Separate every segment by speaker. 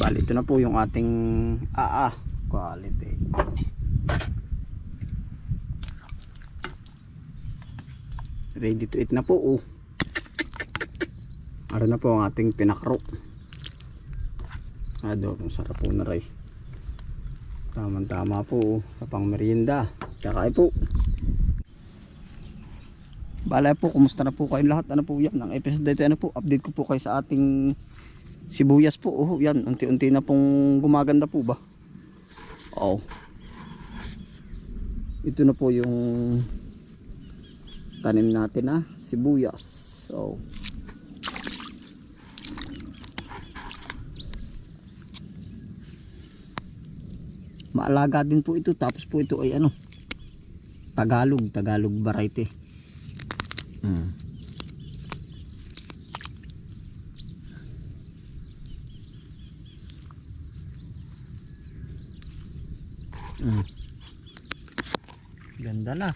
Speaker 1: Bali, ito na po yung ating AA quality. Ready to eat na po. Oh. Ara na po ang ating pinakro. Ado, ang sarap po na rin. Tamang tama po oh, sa pang merienda. Kakain po. Bala po, kumusta na po kayo lahat? Ano po yan? Ang episode dito, ano po? Update ko po kayo sa ating sibuyas po. Oh, yan, unti-unti na pong gumaganda po ba? Oo. Ito na po yung tanim natin na sibuyas. So, maalaga din po ito tapos po ito ay ano Tagalog, Tagalog variety. Hmm. Ganda na.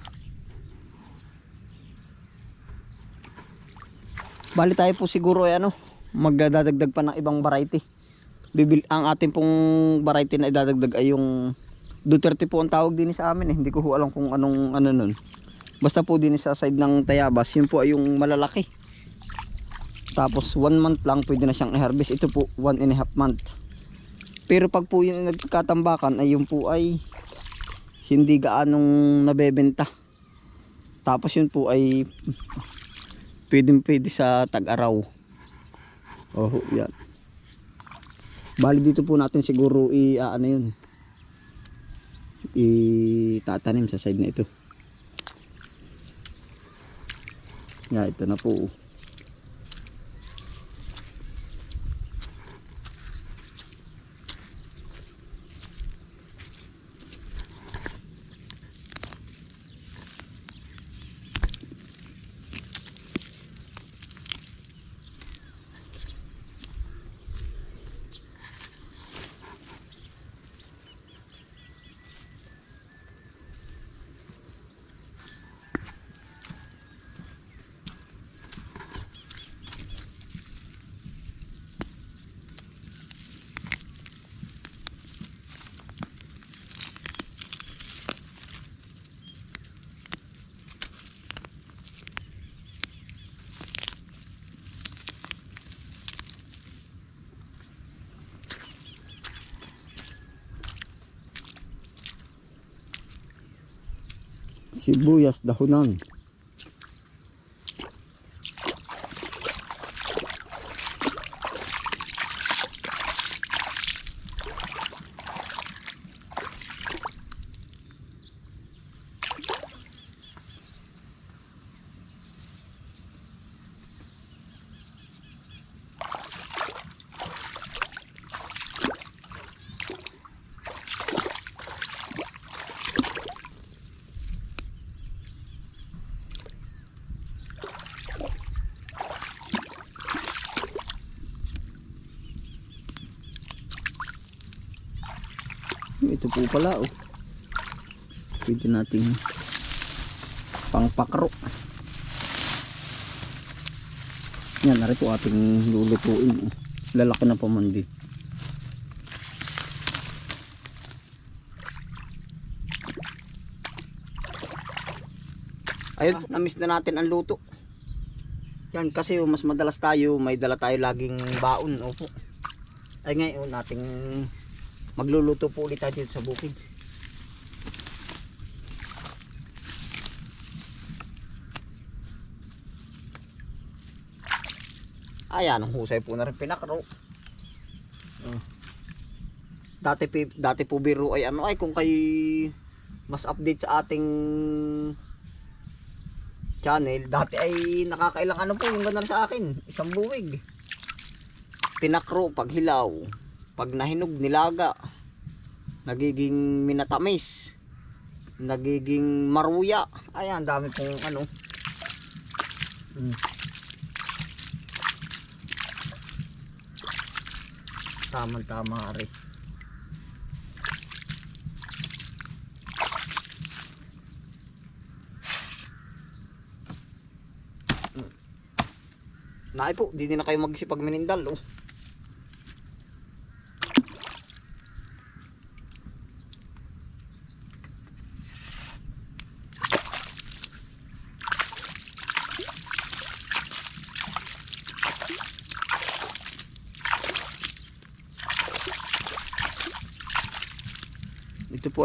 Speaker 1: Bali tayo po siguro ay ano, magdadagdag pa ng ibang variety. Bibil ang ating pong variety na idadagdag ay yung Duterte po ang tawag din sa amin eh. Hindi ko ho alam kung anong ano nun. Basta po din sa side ng Tayabas, yun po ay yung malalaki. Tapos one month lang pwede na siyang i-harvest. Ito po one and a half month. Pero pag po yung nagkatambakan ay yun po ay hindi gaanong nabebenta. Tapos yun po ay pwede pwede sa tag-araw. Oh, yan. Bali dito po natin siguro i ah, ano yun. Itatanim sa side na ito. Nga, ito na po. Sibuyas dahunan. Ito po pala oh. Pwede nating pangpakro. Yan, nari po ating lulutuin. oh. Lalaki na pa man din. Ayun, na-miss na natin ang luto. Yan, kasi oh, mas madalas tayo, may dala tayo laging baon. Opo. Ay ngayon, nating magluluto po ulit tayo dito sa bukid. Ayan, ang husay po na rin pinakro. Oh. Dati, dati po biro ay ano ay kung kay mas update sa ating channel, dati ay nakakailang ano po yung ganda sa akin, isang buwig. Pinakro pag hilaw, pag nahinog nilaga, nagiging minatamis, nagiging maruya. Ayan, dami pong ano. Mm. Tama-tama rin. Naay po, di na kayo magsipag minindal oh.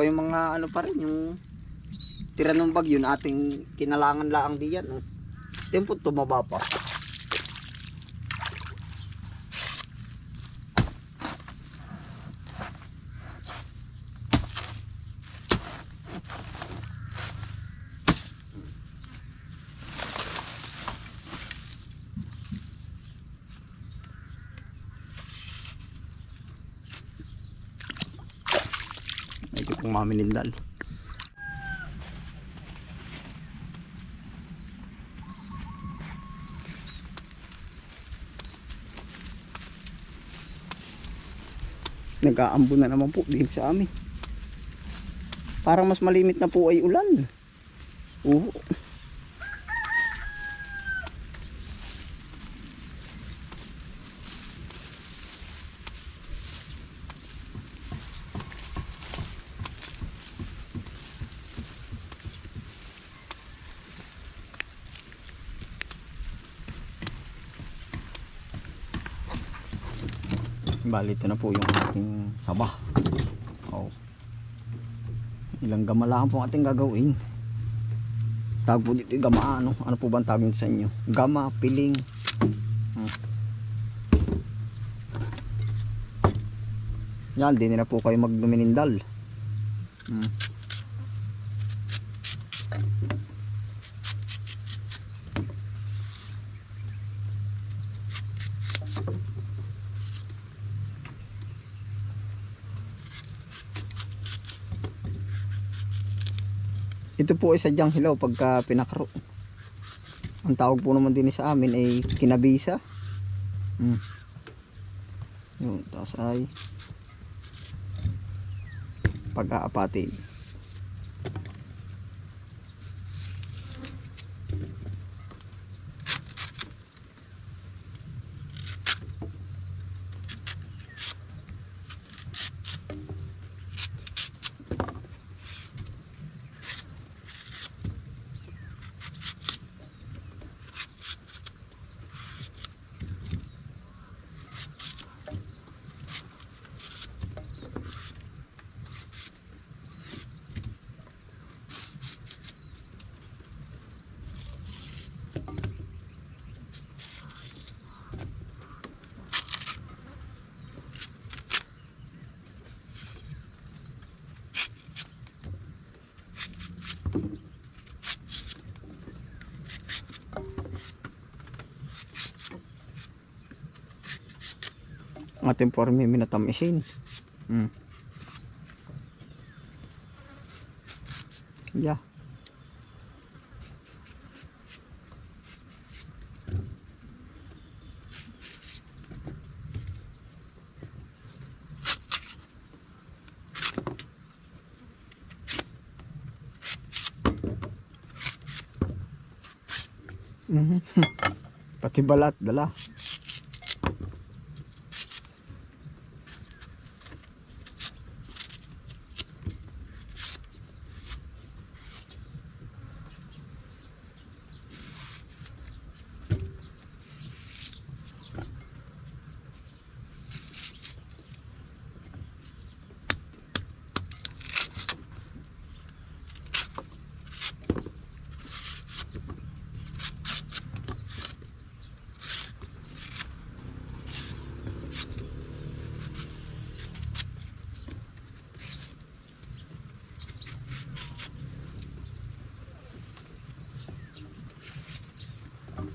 Speaker 1: Po ay mga ano pa rin, yung tira ng bagyo na ating kinalangan laang diyan. Oh. Yan po tumaba pa. Medyo pong maminindal. Nag-aambo na naman po din sa amin. Parang mas malimit na po ay ulan. Oo. Bali, ito na po yung ating sabah. Oh. Ilang gama lang po ating gagawin. Tawag po dito gama, ano? Ano po ba ang tawag sa inyo? Gama, piling. Hmm. Yan, di na po kayo magminindal. Hmm. Ito po ay sadyang hilaw pagka pinakaro. Ang tawag po naman din sa amin ay kinabisa. Hmm. Yun, tapos ay pag-aapatin. Ating forme minatamisin. Hmm. Yeah. Mhm. Pati balat, dala.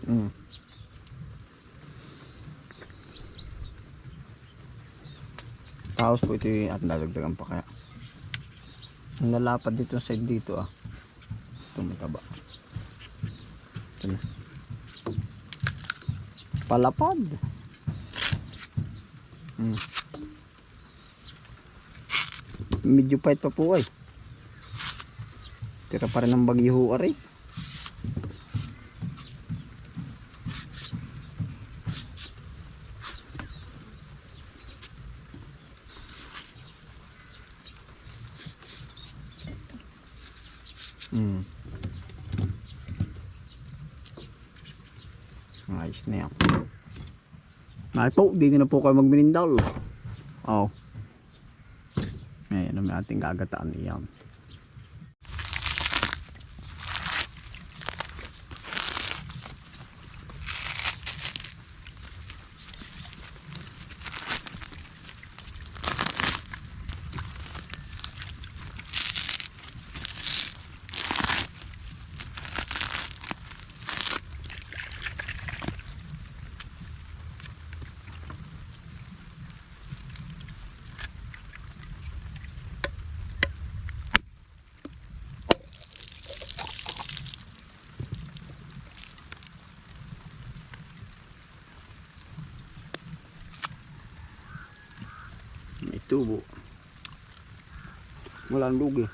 Speaker 1: Mm. Tapos po ito at dadagdagan pa kaya. Ang lalapad dito side dito ah. Ito. Ito na. Palapad. Mm. Medyo pahit pa po ay. Tira pa rin ng bagyo. Mm. Ayos na yan. Ay po, di na po kayo magminindal. Oh. Ayan, may ating gagataan iyan. Tubo. Walang lugi.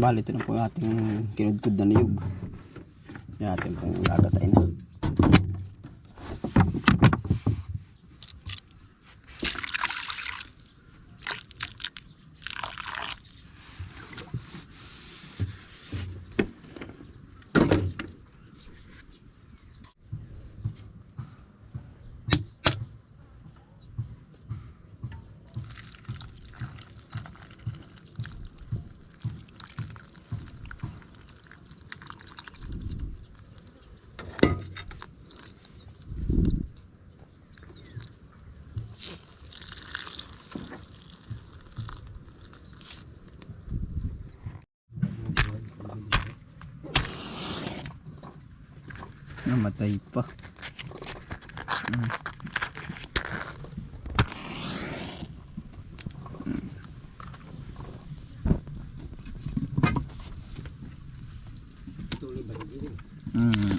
Speaker 1: Bali, ito na po ating kinudkod na niyog. Ating pong gagatay na. Namatay pa. Mm. Mm.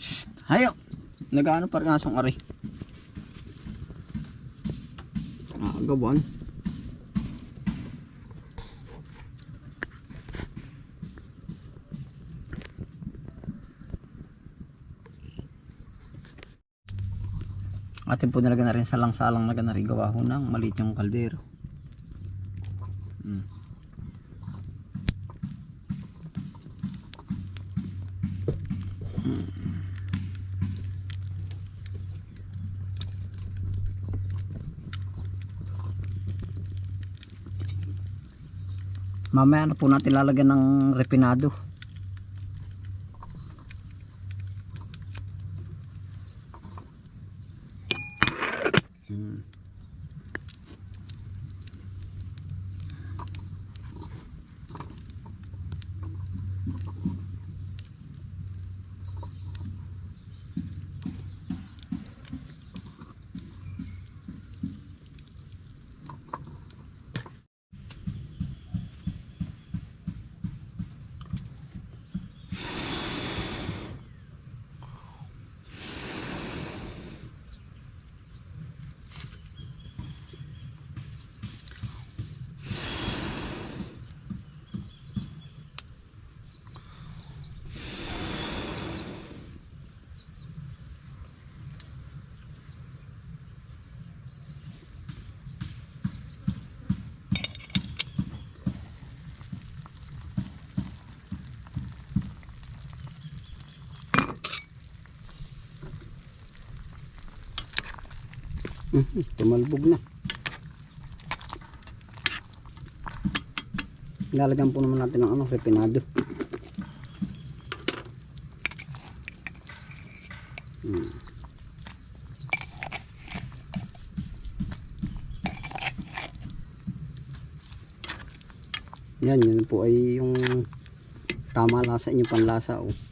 Speaker 1: Shh, Hayo! Nagaano pa rin asong ari. Ah, gawan. Atin po nilagyan na rin salang-salang na ganari gawa ho ng maliit yung kaldero. Mm. Mamaya na po natin lalagyan ng refinado. Tumalbog na. Lalagyan po naman natin ng ano, refinado. Hmm. Yan, yun po ay yung tama lasa inyong panlasa. Oh.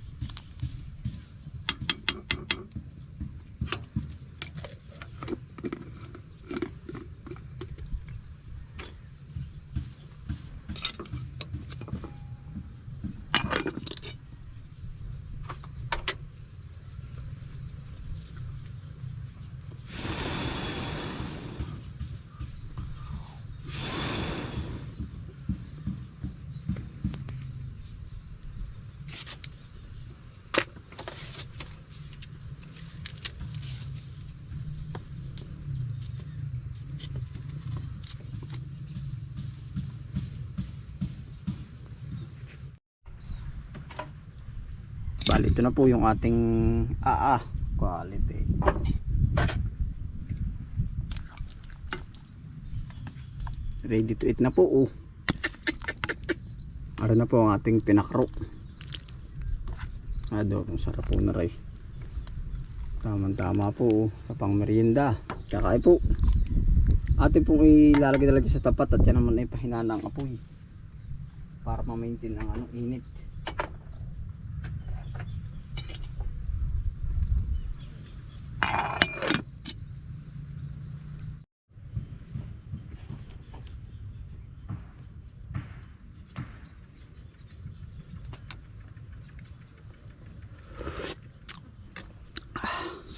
Speaker 1: Bali, ito na po yung ating AA quality. Ready to eat na po. Oh. Ano na po ang ating pinakro. Ado, ang sarap po na rin. Tamang tama po oh, sa pang merienda. Kakain po. Atin pong ilalagay talaga sa tapat at yan naman ay pahinana ang apoy. Para ma-maintain ang ano, init.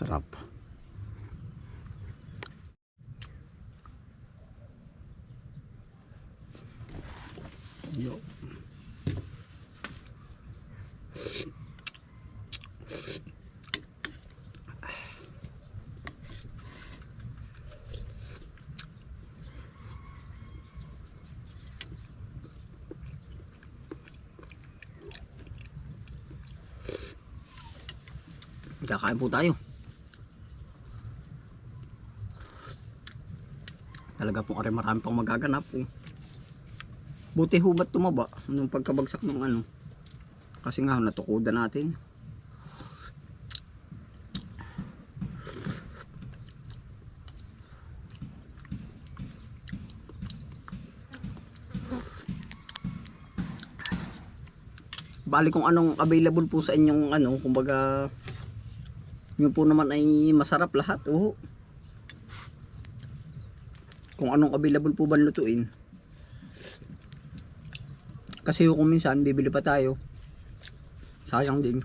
Speaker 1: Sarap. Yo. Kakain po tayo. Talaga po kare marami pang magaganap po. Buti ho ba't tumaba nung pagkabagsak ng ano. Kasi nga natukudan natin. Bali kung anong available po sa inyong ano, kumbaga yun po naman ay masarap lahat. Oo. Kung anong available po ba lutuin. Kasi kung minsan bibili pa tayo. Sayang din.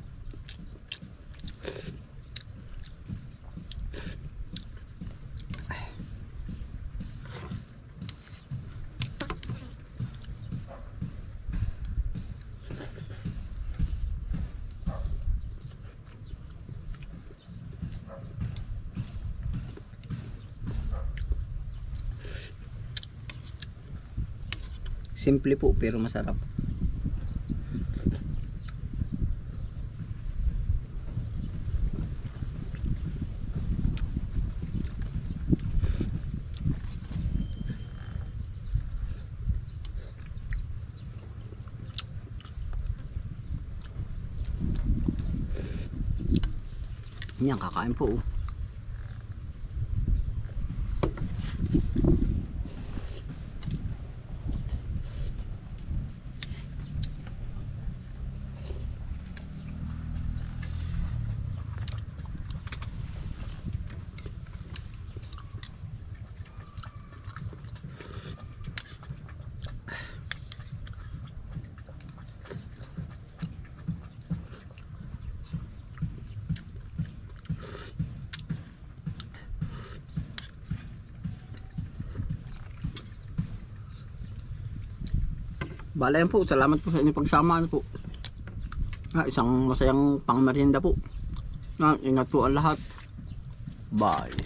Speaker 1: Simple po pero masarap. Yan, kakain po. oh. Bala yan po. Salamat po sa inyong pagsama po. Ah, isang masayang pangmerienda po. Ah, ingat po ang lahat. Bye.